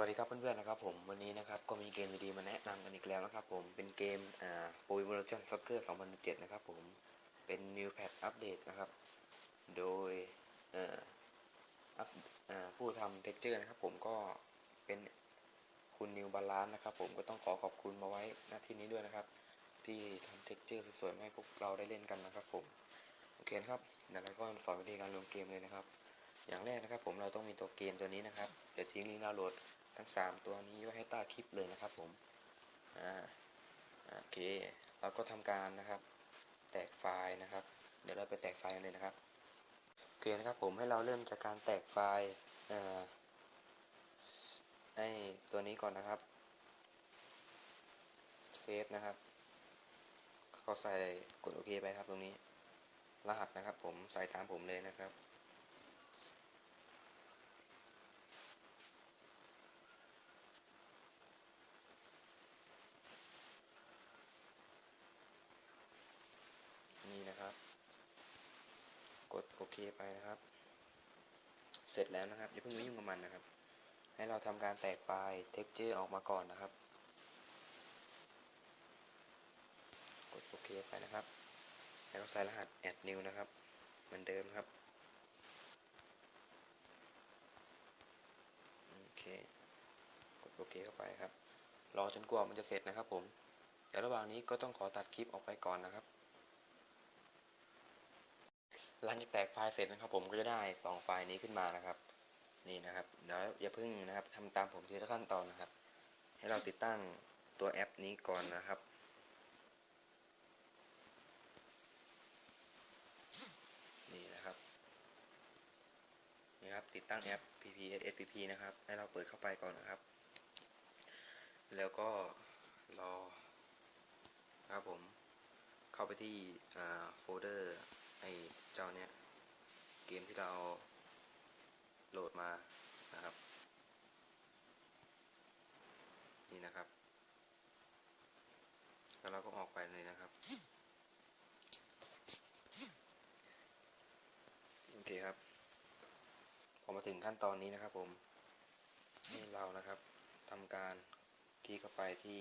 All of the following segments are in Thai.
วัสดีครับเพื่อนๆนะครับผมวันนี้นะครับก็มีเกมดีๆมาแนะนำกันอีกแล้วนะครับผมเป็นเกมอ่า Pro Evolution Soccer 2017นะครับผมเป็น New Patch อัปเดตนะครับโดยเอ่ออัพอ่าผู้ทำ texture นะครับผมก็เป็นคุณนิวบาลานนะครับผมก็ต้องขอขอบคุณมาไว้ณที่นี้ด้วยนะครับ ที่ทำ texture สวยๆให้พวกเราได้เล่นกันนะครับผมโอเคนะครับเดี๋ยวเราก็สอนวิธีการลงเกมเลยนะครับ อย่างแรกนะครับผมเราต้องมีตัวเกมตัวนี้นะครับเดี๋ยวทิ้งลิงก์ดาวน์โหลด ทั้ง 3 ตัวนี้ไว้ให้ใต้คลิปเลยนะครับผม อ่า โอเค เราก็ทำการนะครับ แตกไฟล์นะครับ เดี๋ยวเราไปแตกไฟล์กันเลยนะครับ โอเคนะครับผมให้เราเริ่มจากการแตกไฟล์เอ่อให้ตัวนี้ก่อนนะครับ เซฟนะครับก็ใส่กดโอเคไปครับตรงนี้ รหัสนะครับผมใส่ตามผมเลยนะครับ นี่นะครับ กดโอเคไปนะครับ เส ร็จแล้วนะครับอย่าเพิ่งไปยุ่งกับมันนะครับ ให้เราทำการแตกไฟล์ texture ออกมาก่อนนะครับ กดโอเคไปนะครับ แล้วก็ใส่รหัส add new นะครับเหมือนเดิมครับโอเคกดโอเคเข้าไปครับ รอจนกว่ามันจะเสร็จนะครับผมเดี๋ยวระหว่างนี้ก็ต้องขอตัดคลิปออกไปก่อนนะครับ หลังจากแตกไฟล์เสร็จนะครับ ผมก็จะได้สองไฟล์นี้ขึ้นมานะครับ นี่นะครับเดี๋ยวอย่าเพิ่งนะครับทำตามผมทีละขั้นตอนนะครับ ให้เราติดตั้งตัวแอปนี้ก่อนนะครับนี่นะครับนี่ครับติดตั้งแอป PPSSPP นะครับ ให้เราเปิดเข้าไปก่อนนะครับ แล้วก็รอครับผมเข้าไปที่อ่าโฟลเดอร์ไอ เจ้าเนี้ยเกมที่เราโหลดมานะครับ นี่นะครับ แล้วเราก็ออกไปเลยนะครับ โอเคครับพอมาถึงขั้นตอนนี้นะครับผมนี่เรานะครับทำการคลิกเข้าไปที่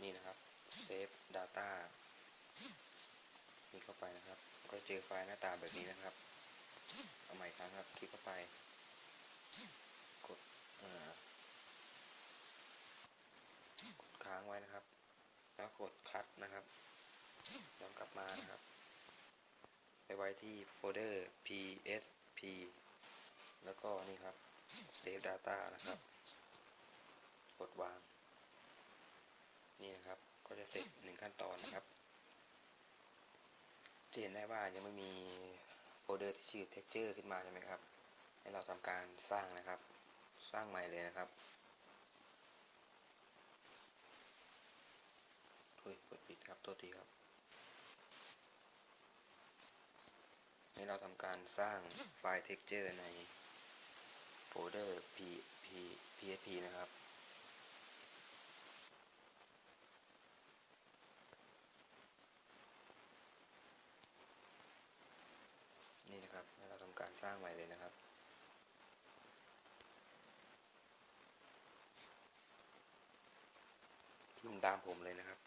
นี่นะครับ Save Data คลิกเข้าไปนะครับ ก็เจอไฟล์หน้าตาแบบนี้นะครับเอาใหม่ครั้งครับ คลิกเข้าไป กดกดค้างไว้นะครับ แล้วกดคัดนะครับ ย้อนกลับมานะครับ ไปไว้ที่โฟลเดอร์ PSP แล้วก็นี่ครับ Save Data นะครับ กดวาง นี่นะครับ ก็จะเสร็จหนึ่งขั้นตอนนะครับ จะเห็นได้ว่ายังไม่มีโฟลเดอร์ที่ชื่อ texture ขึ้นมาใช่ไหมครับ ให้เราทำการสร้างนะครับ สร้างใหม่เลยนะครับเฮ้ยกดผิดครับตัวทีครับให้เราทำการสร้างไฟล์ texture ในโฟลเดอร์ p p php นะครับ นี่นะครับให้เราทำการสร้างใหม่เลยนะครับ พิมพ์ตามผมเลยนะครับ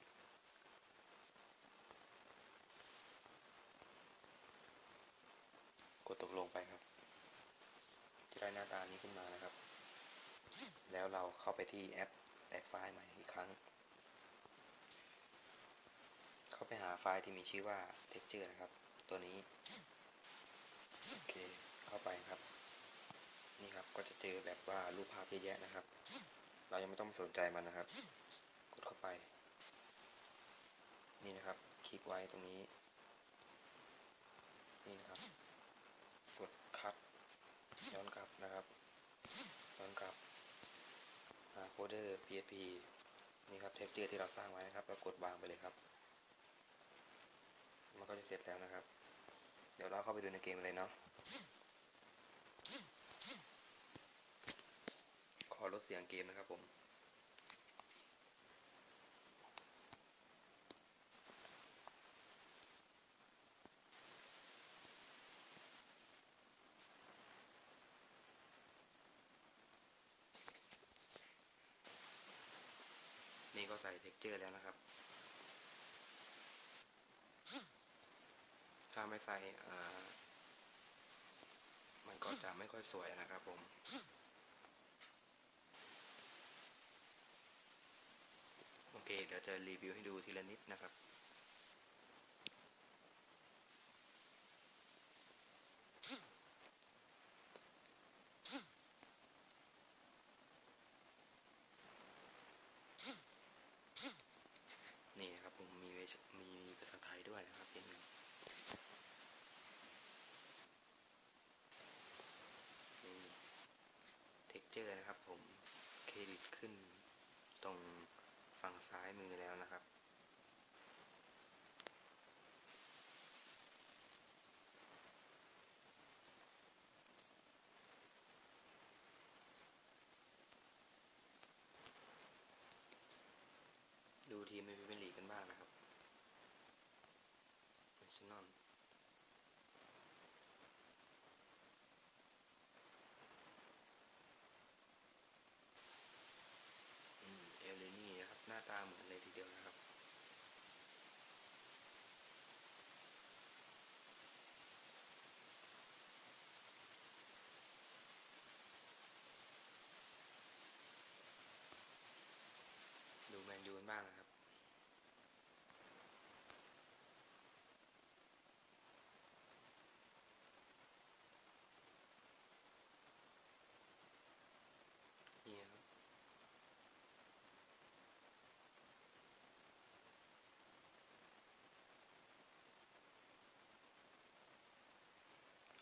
กดตกลงไปครับ จะได้หน้าตานี้ขึ้นมานะครับ แล้วเราเข้าไปที่แอปแตกไฟล์ใหม่อีกครั้ง เข้าไปหาไฟล์ที่มีชื่อว่า texture นะครับ ตัวนี้ โอเค เข้าไปครับ นี่ครับ ก็จะเจอแบบว่ารูปภาพเยอะแยะนะครับ เรายังไม่ต้องสนใจมันนะครับ ไป นี่นะครับ คลิกไว้ตรงนี้ นี่นะครับ กดคัดย้อนกลับนะครับย้อนกลับหาโฟเดอร์ PHP นี่ครับเท็กเจอร์ที่เราสร้างไว้นะครับแล้วกดวางไปเลยครับ มันก็จะเสร็จแล้วนะครับ เดี๋ยวเราเข้าไปดูในเกมเลยเนาะขอลดเสียงเกมนะครับผม ก็ใส่ เจอร์แล้วนะครับ ถ้าไม่ใส่มันก็จะไม่ค่อยสวยนะครับผม โอเค เดี๋ยวจะรีวิวให้ดูทีละนิดนะครับ นี่นะครับผมมีเวชมีภาษาไทยด้วยนะครับเป็นนี่ เจอร์นะครับผมเครดิตขึ้นตรงฝั่งซ้ายมือแล้วนะครับ ดูทีมในพรีเมียร์ลีกกันบ้างนะครับอาร์เซนอลอืมเอลเลนี่นะครับ หน้าตาเหมือนเลยทีเดียวนะครับ ดูแมนยูกันบ้างนะครับ นี่ครับ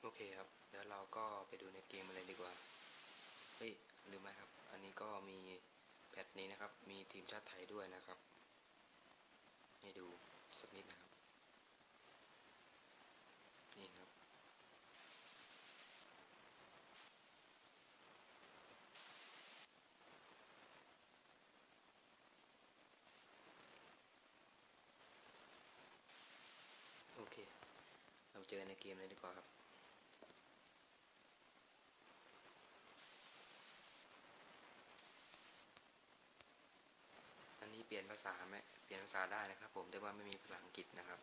โอ เคครับ เดี๋ยวเราก็ไปดูในเกมอะไรดีกว่า เฮ้ย ลืมไหมครับ อันนี้ก็มีแพทนี้นะครับ มีทีมชาติไทยด้วยนะครับ ให้ดูสักนิดนะครับ นี่ครับ โอเค เราเจอในเกมเลยดีกว่าครับ อันนี้เปลี่ยนภา ษาไหมเปลี่ยนภาษาได้นะครับ ผมแต่ว่าไม่มีภาษาอังกฤษนะครับ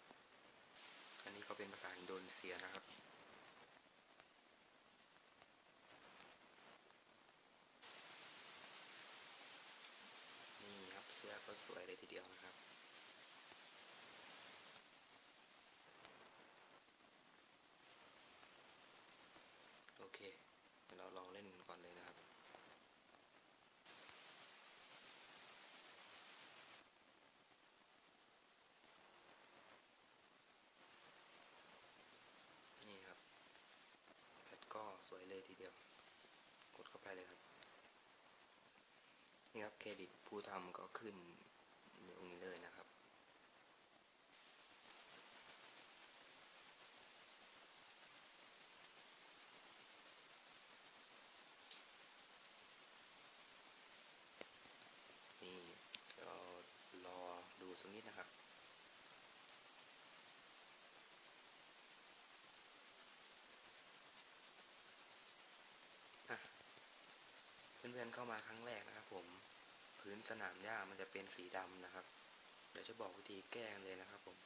อันนี้ก็เป็นภาษาอินโดนเซียนะครับ นี่ครับเสื้อก็สวยเลยทีเดียวนะครับ โอเค เดี๋ยวเราลองเล่นก่อนเลยนะครับ นี่ครับแพทก็สวยเลยทีเดียว กดเข้าไปเลยครับ นี่ครับเครดิตผู้ทำก็ขึ้นตรงนี้เลยนะครับ นี่เรารอดูสักนิดนะครับ อะเพื่อนเข้ามาครั้งแรกนะครับผมพื้นสนามหญ้ามันจะเป็นสีดำนะครับ เดี๋ยวจะบอกวิธีแก้เลยนะครับผม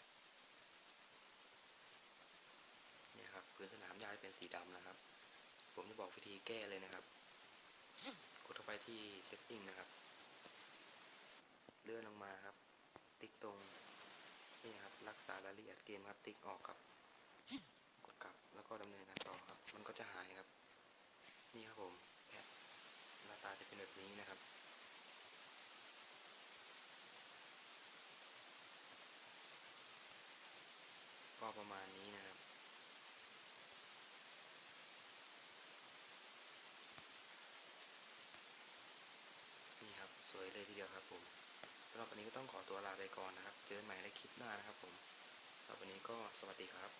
เนี่ยครับพื้นสนามหญ้าจะเป็นสีดำนะครับ ผมจะบอกวิธีแก้เลยนะครับ กดเข้าไปที่ setting นะครับ เลื่อนลงมาครับ ติ๊กตรงนี่นะครับ รักษารายละเอียดเกมครับ ติ๊กออกครับ กดกลับแล้วก็ดำเนินการต่อครับ มันก็จะหายครับ นี่ครับผมแพทหน้าตาจะเป็นแบบนี้นะครับ ก็ ประมาณนี้นะครับ นี่ครับสวยเลยทีเดียวครับผมสำหรับวันนี้ก็ต้องขอตัวลาไปก่อนนะครับ เจอกันใหม่ในคลิปหน้านะครับผมสำหรับวันนี้ก็สวัสดีครับ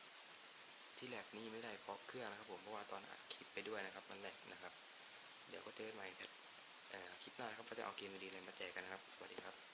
ที่แลกนี่ไม่ได้เพราะเครื่องนะครับผมเพราะว่าตอนอัดคลิปไปด้วยนะครับ มันแหลกนะครับ เดี๋ยวก็เจอกันใหม่คลิปหน้าครับก็จะเอาเกมดีๆอะไรมาแจกกันนะครับ สวัสดีครับ